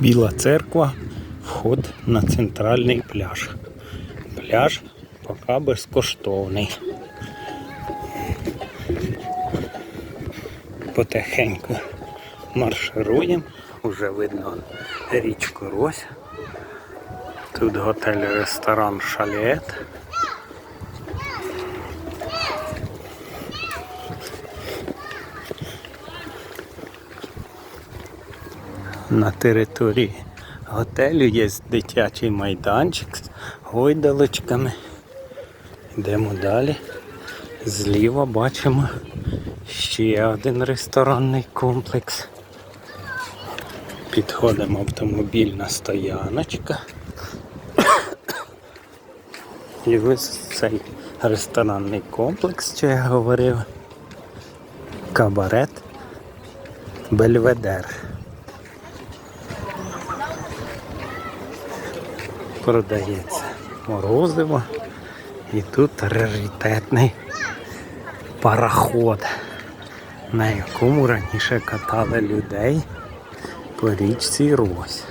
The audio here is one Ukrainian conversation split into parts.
Біла церква, вход на центральний пляж. Пляж поки безкоштовний. Потихеньку маршируємо. Уже видно річку Рось. Тут готель-ресторан Шалет. На території готелю є дитячий майданчик з гойдалочками. Йдемо далі. Зліва бачимо ще один ресторанний комплекс. Підходимо автомобільна стояночка. І ось цей ресторанний комплекс, що я говорив. Кабарет Бельведер. Продається морозиво. І тут раритетний пароход, на якому раніше катали людей по річці Рось.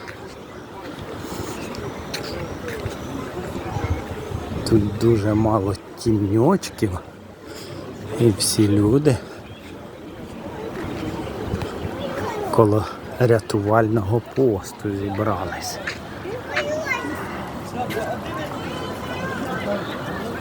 Тут дуже мало тіньочків і всі люди коло рятувального посту зібрались. Thank you.